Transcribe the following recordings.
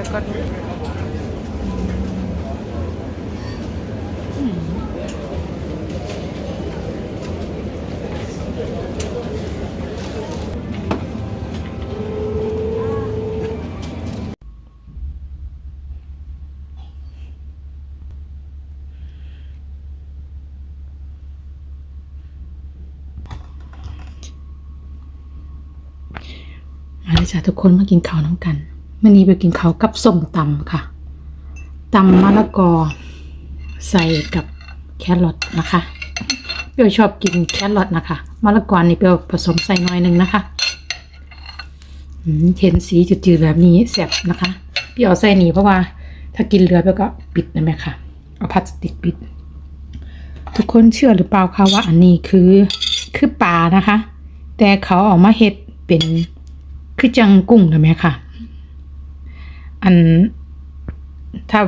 เสียก่อนอืมมาเลยจ้ะทุกคนมากินข้าวน้ำกัน มื่อนี้ไปกินเขากับส้มตำค่ะตำมะละกอ ใส่กับแครอทนะคะเปรี้ยวชอบกินแครอทนะคะมะละกอนี่เปรี้ยวผสมใส่หน่อยหนึงนะคะเห็นสีจืดๆแบบนี้แซ่บนะคะ เปรี้ยวใส่หนีเพราะว่า ถ้ากินเหลือเปียวก็ปิดนะแม่ค่ะ เอาพลาสติกปิด ทุกคนเชื่อหรือเปล่าคะว่าอันนี้คือคือปลานะคะ แต่เขาออกมาเฮ็ดเป็นคือจังกุ้งนะแม่ค่ะ อันถ้า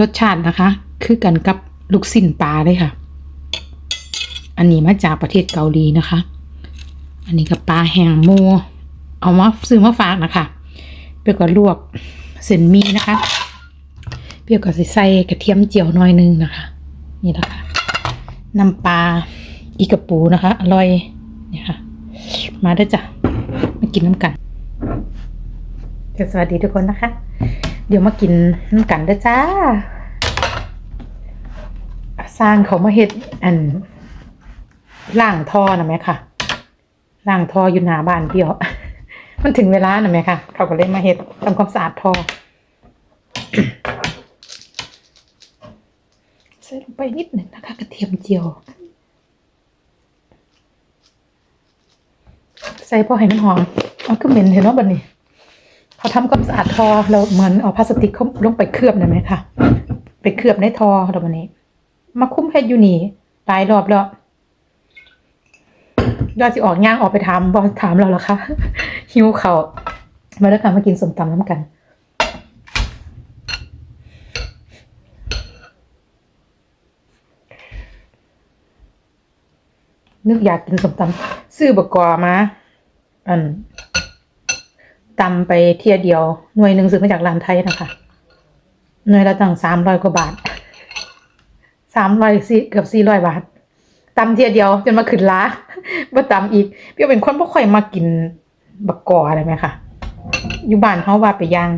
รสชาตินะคะ คือกันกับลูกสิ้นปลาเลยค่ะ อันนี้มาจากประเทศเกาหลีนะคะ อันนี้กับปลาแห้งโมเอามาซื้อมาฝากนะคะ เปรี้ยวก็ลวกเส้นมีนะคะ เปรี้ยวก็สิใส่กระเทียมเจียวน่อยนึงนะคะ นี่นะคะน้ำปลาอีกระปูนะคะ อร่อยเนี่ยค่ะ มาได้จ้ะมากินน้ำกันสวัสดีทุกคนนะคะ เดี๋ยวมากินน้ำกันด้จ้า สร้างเขามาเฮ็ดอันล่างท่อนะแม่ค่ะล่างท่ออยู่หน้าบ้านเดียว มันถึงเวลานะแม่ค่ะ เขาก็เลยมาเฮ็ดทำความสะอาดท่อใส่ลงไปนิดหนึ่งนะคะ กระเทียมเจียว ใส่พอให้มันหอมเอาก็เหม็นเห็นเนาบัดนี้ เขาทำความสะอาดทอเราเหมือนเอาพลาสติกเขาลงไปเคลือบนะไหมคะไปเคลือบในทอเราวันนี้ มาคุ้มเฮ็ดอยู่นี่หลายรอบแล้วยอดสิออกย่างออกไปถามบอสถามเราแล้วคะหิวเขามาแล้วค่ะมากินสมตำน้ำกันนึกอยากกินสมตำซื้อบกกอมาอัน ตำไปเทียเดียว หน่วยหนึ่งซื้อมาจากร้านไทยนะคะ หน่วยละตั้งสามร้อยกว่าบาทสามร้อยสี่เกือบสี่ร้อยบาทตำเทียเดียวจนมาขึ้นล้าว่าตำอีกเพี่เป็นคนบ่ค่อยมากินบักกออะไรไหมคะอยู่บ้านเขาว่าไปย่าง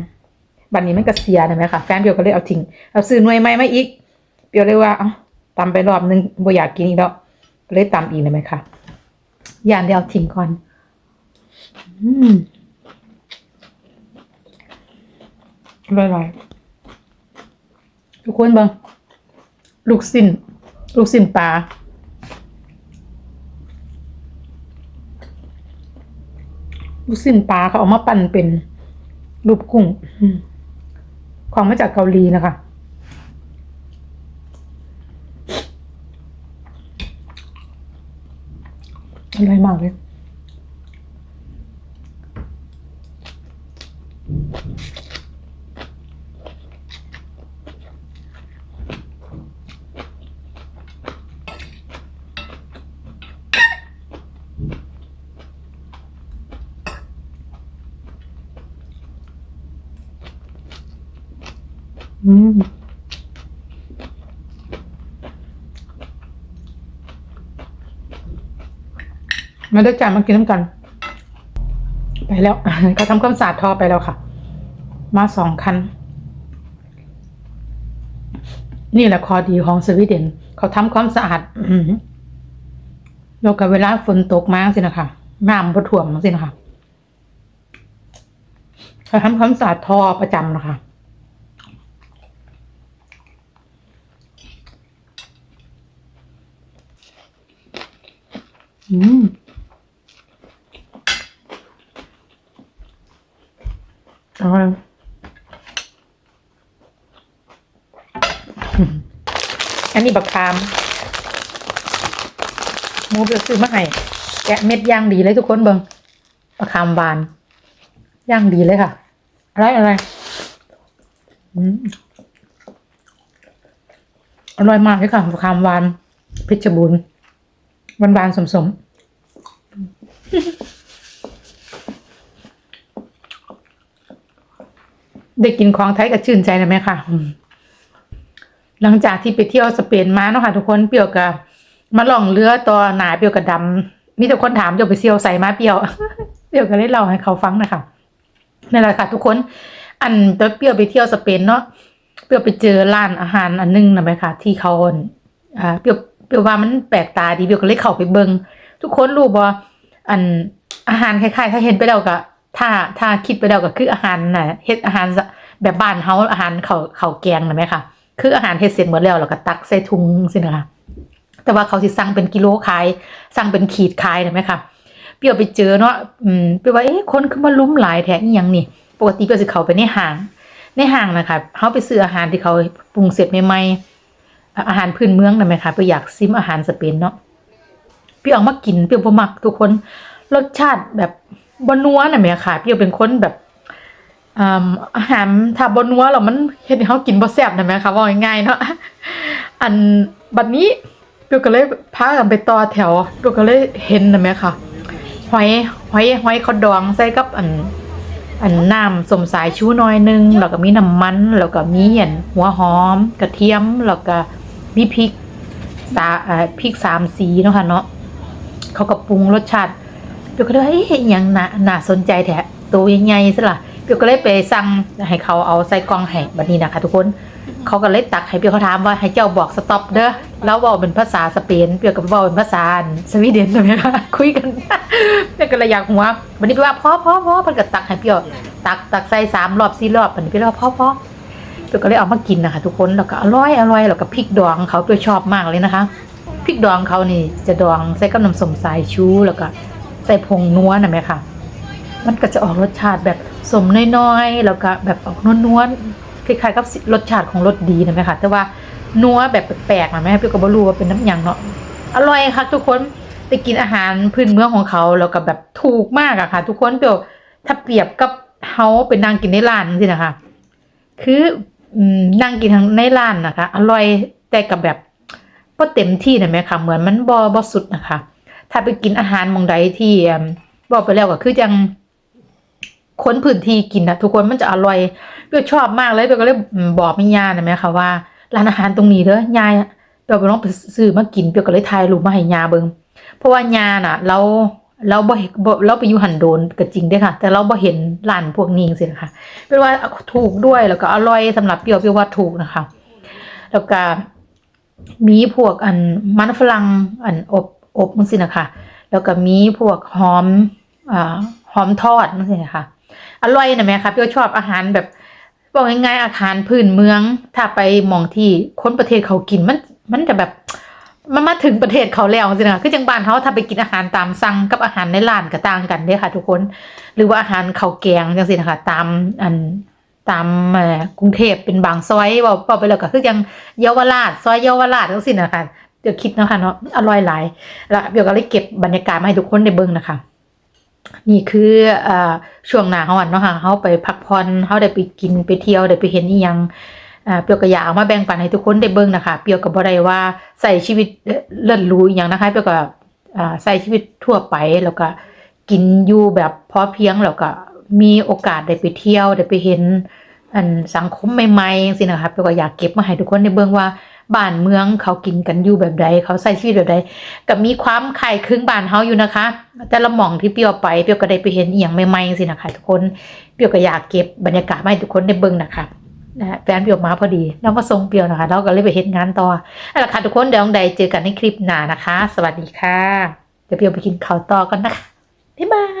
บันนี้มันก็เสียนะไหมคะแฟนเปียวก็เลยเอาทิ้งเอาซื้อหน่วยใหม่มาอีก เปียวเลยว่าเอ้าตำไปรอบนึงบ่อยากกินอีกแล้วเลยตำอีกเลยไหมคะย่านเดียวทิ้งก่อน อืม อร่อยๆทุกคนบังลูกสิ้น ลูกสิ้นปลาลูกสิ้นปลาเขาเอามาปั้นเป็นรูปกุ้งอืมของมาจากเกาหลีนะคะอร่อยมากเลย อืมมาได้จ่ายมากินน้ำกัน ไปแล้วเขาทำความสะอาดท่อไปแล้วค่ะ มาสองคัน นี่แหละข้อดีของสวีเดน เขาทำความสะอาดแล้วกับเวลาฝนตกมาสินะคะน้ำบ่ท่วมสินะคะเขาทำความสะอาดท่อประจำนะคะ อืมอร่อยอันนี้บักคามหมูเปซื้อมาให้แกะเม็ดย่างดีเลยทุกคนเบิงบักคามหวานย่างดีเลยค่ะ อะไรอะไรอืมอร่อยมากเลยค่ะบักคามวานเพชรบูร บานบานๆสมสมได้กินของไทยก็ชื่นใจนะแม่ค่ะ หลังจากที่ไปเที่ยวสเปนมาเนาะค่ะทุกคนเปรียวกับมาล่องเรือตัวหนาเปรียวกับดำมีแต่คนถามจะไปเที่ยวใส่มาเปรียวเปรียวก็เลยเล่าให้เขาฟังนะคะนั่นแหละค่ะ ทุกคน อันเปรียวไปเที่ยวสเปนเนาะเปรียวไปเจอร้านอาหารอันนึงนะไหมคะที่เขาอ่าเปรียว เปรียวว่ามันแปลกตาดีเปียวก็เลยเข้าไปเบิงทุกคนรู้บ่อันอาหารคล้ายๆ ถ้าเห็นไปแล้วก็ถ้าถ้าคิดไปแล้วก็คืออาหารน่ะเฮ็ดอาหารแบบบ้านเฮาอาหารเขาเขาแกงนะไหมคะคืออาหารเฮ็ดเสร็จหมดแล้วแล้วก็ตักใส่ถุงสินะคะแต่ว่าเขาสิสั่งเป็นกิโลขายสั่งเป็นขีดขายนะไหมคะเปียวไปเจอเนาะอืมเปียวว่าเอ๊ะคนคือมาลุ้มหลายแท้อีหยังนี่ ปกติเปียวสิเข้าไปในห้าง ในห้างนะคะเฮาไปซื้ออาหารที่เขาปรุงเสร็จใหม่ๆ อาหารพื้นเมืองนะไหมคะเปรียวอยากซิมอาหารสเปนเนาะเปรียวเอามากินเปรียวบ่มักทุกคนรสชาติแบบบนัวน่ะแหม่ค่ะเปรียวเป็นคนแบบอาหารถ้าบนัวแล้วมันเฮ็ดให้เฮากินบ่แซ่บได้ไหมคะว่าง่ายๆเนาะอันบัดนี้เปียวก็เลยพากันไปต่อแถวเปียวก็เลยเห็นได้ไหมคะหอยหอยหอยเขาดองใส่กับอันอันน้ำสมสายชูน่อยหนึงแล้วก็มีน้ำมันแล้วก็มีอันหัวหอม กระเทียมแล้วก็ มีพริกสาพริกสามสีเนาะค่ะเนาะเขาก็ปรุงรสชาติเปียวก็เลยเอ๊ะอิหยังน่าน่าสนใจแท้ตัวใหญ่ๆซะล่ะเปียวก็เลยไปสั่งให้เขาเอาใส่กล่องให้บัดนี้นะคะ ทุกคนเขาก็เลยตักให้เปียวเขาถามว่าให้เจ้าบอกสต็อปเด้อแล้วเว้าเป็นภาษาสเปนเปียวก็เว้าเป็นภาษาสวีเดนใช่ไหมคะคุยกันเปียวก็เลยอยากหัววันนี้เปียวว่าพอพอพอเพิ่นก็ตักให้เปียวตักตักใส่สามรอบสี่รอบบัดนี้เปียวว่าพอพอ เปียวก็เลยเอามากินนะคะ ทุกคนแล้วก็อร่อยอร่อยแล้วก็พริกดองเขาเปียวชอบมากเลยนะคะพริกดองเขานี่จะดองใส่กับน้ำส้มสายชูแล้วก็ใส่ผงนัวนะไหมค่ะ มันก็จะออกรสชาติแบบสมน้อยๆแล้วก็แบบออกนวลๆคล้ายๆกับรสชาติของรสดีนะไหมค่ะ แต่ว่านัวแบบแปลกๆนะแม่พี่ก็บ่รู้ว่าเป็นน้ำยังเนาะอร่อยค่ะ ทุกคนไปกินอาหารพื้นเมืองของเขาแล้วก็แบบถูกมากอะค่ะ ทุกคนเปรียวถ้าเปรียบกับเฮาไปนั่งกินในร้านสินะคะ คือ นั่งกินทางในร้านนะคะ อร่อยแต่กับแบบก็เต็มที่นะแม่ค่ะ เหมือนมันบอบอสุดนะคะ ถ้าไปกินอาหารมองใดที่บอกไปแล้วก็คือจังค้นพื้นที่กินนะทุกคนมันจะอร่อยเปรี้ยวชอบมากเลยเปรี้ยก็เลยบอกแม่ย่านะแม่ค่ะว่าร้านอาหารตรงนี้เด้อยายเปรี้ยวไปลองไปซื้อมากินเปรี้ยก็เลยถ่ายรูปมาให้ยาเบิงเพราะว่ายาน่ะ เรา เราบ่เราไปอยู่หันโดนก็จริงด้อค่ะ แต่เราบ่เห็นร้านพวกนี้สินะคะเป็นว่าถูกด้วยแล้วก็อร่อยสำหรับเปรี้ยวเปรี้ยวว่าถูกนะคะ แล้วก็มีพวกอันมันฝรั่งอันอบอบมันสินะคะ แล้วก็มีพวกหอมอ่าหอมทอดมันสินะคะอร่อยนะแม่คะพี่ก็ชอบอาหารแบบบอกง่ายๆอาหารพื้นเมือง ถ้าไปมองที่คนประเทศเขากินมันมันจะแบบ มันมาถึงประเทศเขาแล้วสินะคะคือจังบ้านเขาถ้าไปกินอาหารตามสั่งกับอาหารในร้านก็ต่างกันเด้ค่ะ ทุกคน หรือว่าอาหารข้าวแกงจังซี่นะคะ ตามอันตามกรุงเทพเป็นบางซอยว่าเว้าไปแล้วก็คือยังเยาวราชซอยเยาวราชจังซี่นะคะเดี๋ยวคิดนะคะเนาะอร่อยหลายแล้วเดี๋ยวก็เลยเก็บบรรยากาศมาให้ทุกคนได้เบิ่งนะคะนี่คืออ่อช่วงหน้าร้อนเนาะค่ะเฮาไปพักผ่อนเฮาได้ไปกินไปเที่ยวได้ไปเห็นอีหยังอ่า เปียวก็อยากเอามาแบ่งปันให้ทุกคนได้เบิ่งนะคะเปียวก็บ่ได้ว่าใส่ชีวิตเลิศหรูอีหยังนะคะเปียวก็อ่าใส่ชีวิตทั่วไปแล้วก็กินอยู่แบบพอเพียงแล้วก็มีโอกาสได้ไปเที่ยวได้ไปเห็นอันสังคมใหม่ๆสินะคะเปียวก็อยากเก็บมาให้ทุกคนได้เบิ่งว่าบ้านเมืองเขากินกันอยู่แบบใดเขาใช้ชีวิตแบบใดกับมีความคล้ายคลึงบ้านเฮาอยู่นะคะ แต่ละหม่องที่เปียวไปเปียวก็ได้ไปเห็นอีหยังใหม่ๆสินะคะทุกคนเปียวก็อยากเก็บบรรยากาศมาให้ทุกคนได้เบิ่งนะคะ นะแฟนเปียวมาพอดีแล้วมาส่งเปียวนะคะ เราก็เลยไปเห็นงานต่อเอาละค่ะทุกคนเดี๋ยวใดเจอกันในคลิปหน้านะคะ สวัสดีค่ะ เดี๋ยวเปียวไปกินข้าวต่อกันนะคะบ๊ายบาย